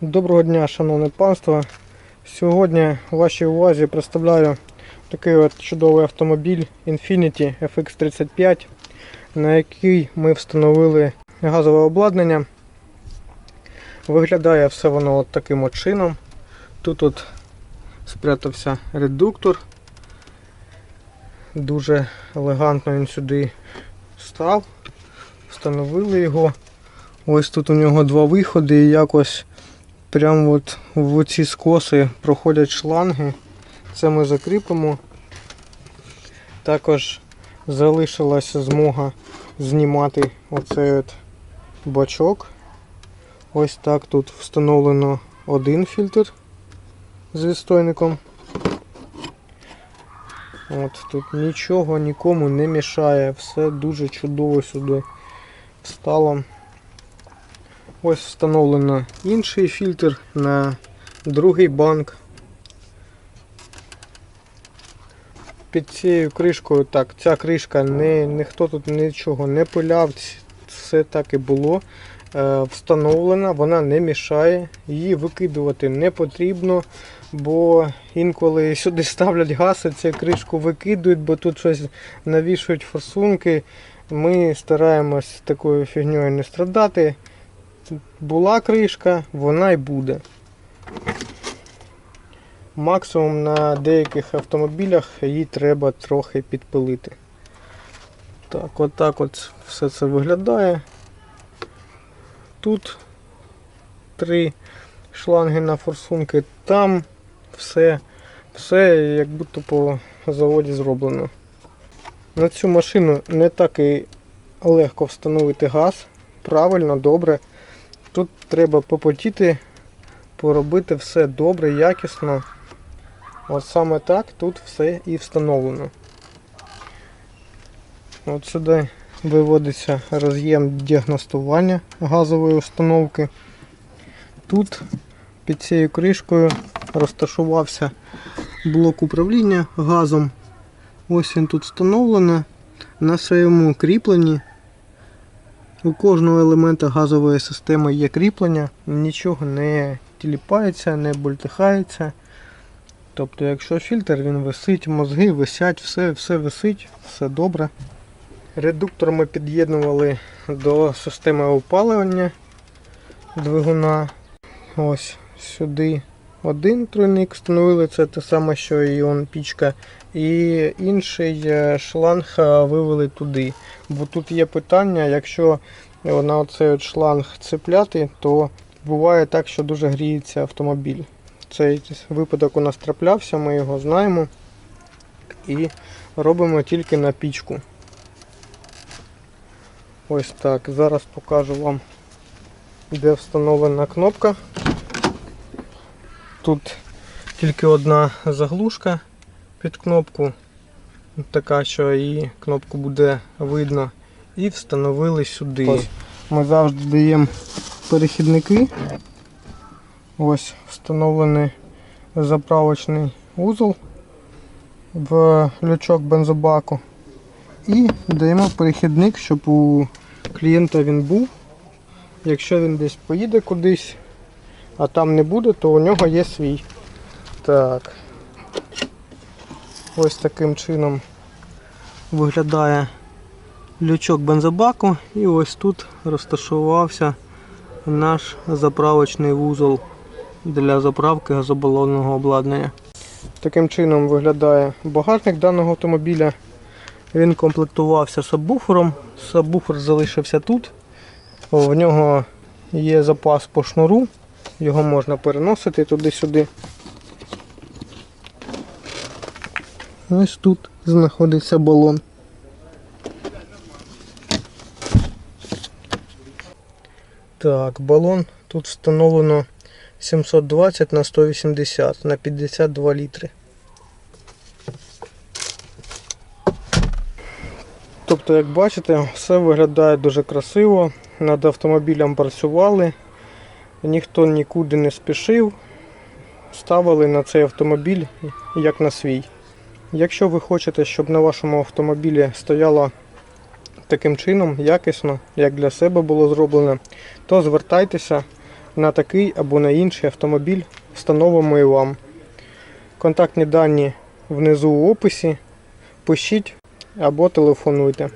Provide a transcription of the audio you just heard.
Доброго дня, шановне панство. Сьогодні вашій увазі представляю такий от чудовий автомобіль Infiniti FX35, на який ми встановили газове обладнання. Виглядає все воно от таким от чином. Тут от спрятався редуктор. Дуже елегантно він сюди став. Встановили його. Ось тут у нього два виходи і якось прямо от в ці скоси проходять шланги. Це ми закріпимо. Також залишилася змога знімати оцей от бачок. Ось так тут встановлено один фільтр з відстойником. От тут нічого нікому не мішає, все дуже чудово сюди встало. Ось встановлено інший фільтр на другий банк. Під цією кришкою, так, ця кришка, не, ніхто тут нічого не пиляв, все так і було. Е, встановлена, вона не мішає, її викидувати не потрібно, бо інколи сюди ставлять газ і цю кришку викидують, бо тут щось навішують форсунки. Ми стараємось такою фігньою не страдати була кришка, вона й буде. Максимум на деяких автомобілях її треба трохи підпилити. Так, отак от все це виглядає. Тут три шланги на форсунки, там все, все як будто по заводі зроблено. На цю машину не так і легко встановити газ. Правильно, добре. Тут треба попотіти, поробити все добре, якісно. От саме так тут все і встановлено. От сюди виводиться роз'єм діагностування газової установки. Тут під цією кришкою розташувався блок управління газом. Ось він тут встановлено. На своєму кріпленні у кожного елемента газової системи є кріплення, нічого не тіліпається, не бультихається. Тобто, якщо фільтр він висить, мозги висять, все, все висить, все добре. Редуктор ми під'єднували до системи опалювання двигуна. Ось сюди один тройник встановили, це те саме, що і он пічка. І інший е, шланг е, вивели туди. Бо тут є питання, якщо на оцей шланг цепляти, то буває так, що дуже гріється автомобіль. Цей випадок у нас траплявся, ми його знаємо. І робимо тільки на пічку. Ось так. Зараз покажу вам, де встановлена кнопка. Тут тільки одна заглушка під кнопку. Така, що її кнопку буде видно. І встановили сюди. Ми завжди даємо перехідники. Ось встановлений заправочний узол в лючок бензобаку. І даємо перехідник, щоб у клієнта він був. Якщо він десь поїде кудись, а там не буде, то у нього є свій. Так. Ось таким чином виглядає лючок бензобаку і ось тут розташувався наш заправочний вузол для заправки газобалонного обладнання. Таким чином виглядає багажник даного автомобіля. Він комплектувався сабвуфером. Сабвуфер залишився тут. В нього є запас по шнуру, його можна переносити туди-сюди. Ось тут знаходиться балон. Так, балон тут встановлено 720 на 180 на 52 літри. Тобто, як бачите, все виглядає дуже красиво. Над автомобілем працювали, ніхто нікуди не спішив, ставили на цей автомобіль як на свій. Якщо ви хочете, щоб на вашому автомобілі стояло таким чином, якісно, як для себе було зроблено, то звертайтеся. на такий або на інший автомобіль встановимо і вам. Контактні дані внизу у описі. Пишіть або телефонуйте.